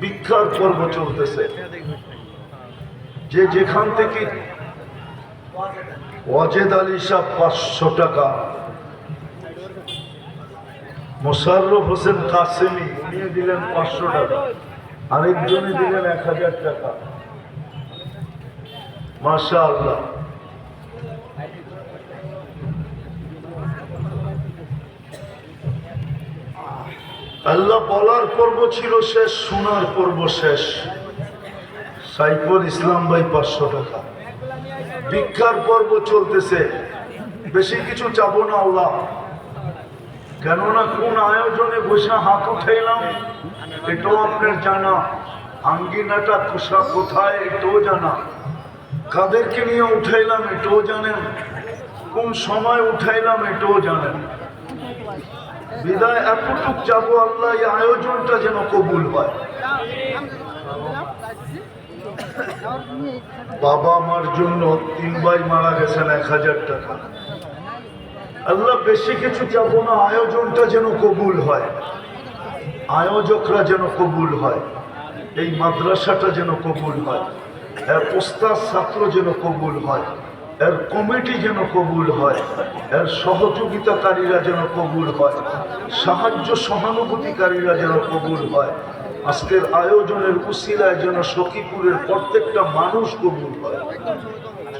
ভিক্ষার পর্ব চলতেছে। যে যেখান থেকে ওয়াজেদ আলী সাহ পাঁচশো টাকা, মোশাররফ হোসেন কাসেমি উনি দিলেন পাঁচশো টাকা আরেকজনে দিলেন এক হাজার টাকা। মাশা আল্লাহ আল্লাহ বলার পর্ব ছিল শেষ, শোনার পর্ব শেষ। সাইফুল ইসলাম ভাই পাঁচশো টাকা। ভিক্ষার পর্ব চলতেছে। বেশি কিছু চাবো না আল্লাহ। কেননা কোন আয়োজনে বসে হাত উঠাইলাম, এটাও আপনার জানা। আঙ্গিনাটা কোষা কোথায়, এটাও জানা। কাদেরকে নিয়ে উঠাইলাম, এটাও জানেন। কোন সময় উঠাইলাম, এটাও জানেন। বিদায় এতটুক যাব আল্লাহ, এই আয়োজনটা যেন কবুল হয়। বাবা মার জন্য তিন ভাই মারা গেছেন এক হাজার টাকা। আল্লাহ, বেশি কিছু চাবো না, আয়োজনটা যেন কবুল হয়। আয়োজকরা যেন কবুল হয়, এই মাদ্রাসাটা যেন কবুল হয় এর ওস্তাদ, ছাত্র যেন কবুল হয়। এর কমিটি যেন কবুল হয়, এর সহযোগিতাকারীরা যেন কবুল হয়, সাহায্য সহানুভূতিকারীরা যেন কবুল হয়, আজকের আয়োজনের উসিলায় যেন সখীপুরের প্রত্যেকটা মানুষ কবুল হয়।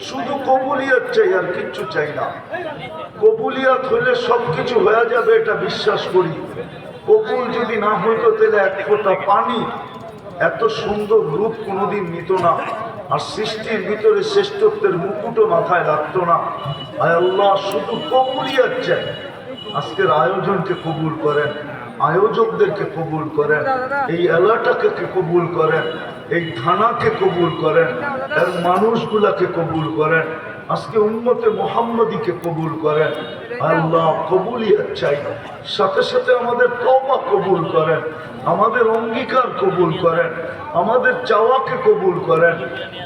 শুধু কবুলিয়াত চাই আর কিচ্ছু চাই না। কবুলিয়াত হলে সব কিছু হয়ে যাবে এটা বিশ্বাস করি। কবুল যদি না হইতো তাহলে এক ফোঁটা পানি এত সুন্দর রূপ কোনোদিন নিত না। আর সৃষ্টির ভিতরে শ্রেষ্ঠত্বের মুকুটও মাথায় লাগতো না। আল্লাহ, শুধু কবুলিয়াত চাই আজকের আয়োজনকে কবুল করেন, আয়োজকদেরকে কবুল করেন, এই এলাকাকে কবুল করেন, এই থানাকে কবুল করেন এর মানুষগুলাকে কবুল করেন, আজকে উন্মতে মোহাম্মদীকে কবুল করেন। আল্লাহ কবুলিয়াত চাই। সাথে সাথে আমাদের তবা কবুল করেন, আমাদের অঙ্গীকার কবুল করেন, আমাদের চাওয়াকে কবুল করেন।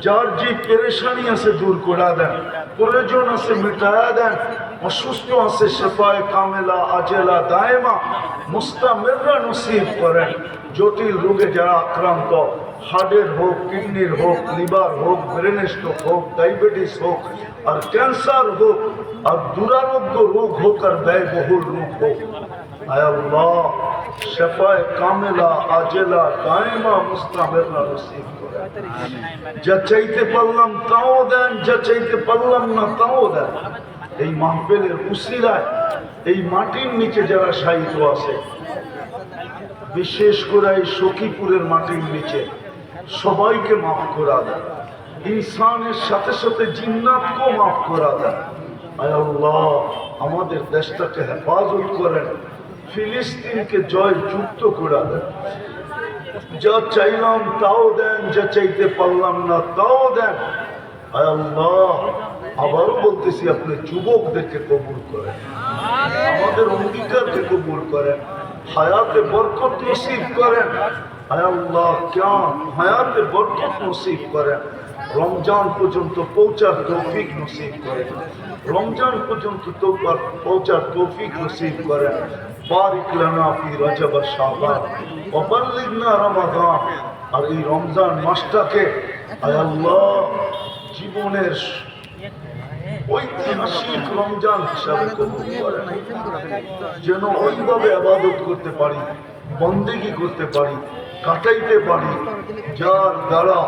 যার যে পেরেশানি আছে দূর করে দেন, প্রয়োজন আছে মিটায়া দেন, অসুস্থ আছে সেফায়, কামেলা, আজেলা, দায়মা, মুস্তামেররা নসিব করেন। জটিল রোগে যারা আক্রান্ত হার্টের হোক, কিডনির হোক, লিভার হোক ব্রেন হোক, ডায়াবেটিস হোক, আর ক্যান্সার হোক আর দুরারোগ্য রোগ হোক আর ব্যয়বহুল রোগ হোক। কামেলা, আজেলা পারলাম তাও দেন পারলাম না তাও দেন। এই এই মাটির নিচে যারা সাহিত্য বিশেষ করে এই সখীপুরের মাটির নিচে সবাইকে মাফ করা দেন। ইনসানের সাথে সাথে জিন্নাতকেও মাফ করা দেন। আয় আল্লাহ, আমাদের দেশটাকে হেফাজত করেন। ফিলিস্তিনকে জয় যুক্ত করে দেন। যা চাইলাম তাও দেন, যা চাইতে পারলাম না তাও দেন। আল্লাহ, আবারও বলতেছি, আপনি যুবকদেরকে কবুল করেন। আমাদের অঙ্গীকারকে কবুল করেন। হায়াতে বরকত নসিব করেন। রমজান পর্যন্ত পৌঁছার তৌফিক নসিব করেন রমজান পর্যন্ত পৌঁছার তৌফিক নসিব রমাদান। আর এই রমজান মাসটাকে জীবনের ঐতিহাসিক রমজান হিসাবে যেন ওইভাবে আবাদত করতে পারি। বন্দেগি করতে পারি, কাটাইতে পারি। যার দ্বারা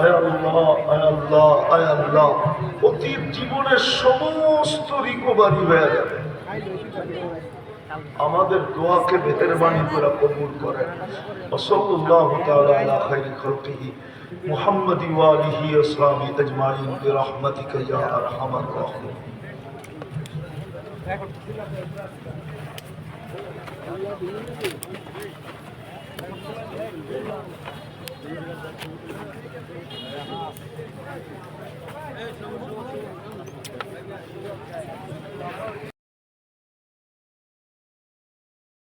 আয় আল্লাহ আয় আল্লাহ অতীত জীবনের সমস্ত রিকভারি হয়ে যাবে। আমাদের দোয়াকে বাণী করে কবুল করেন। ওসল্লাহ তাআলা আলা খাইরি খালকিহি মুহাম্মদ ওয়ালিহি আসলামি আজমাইন বিরহমাতিকা ইয়া আরহামার রাহিমিন। Thank you.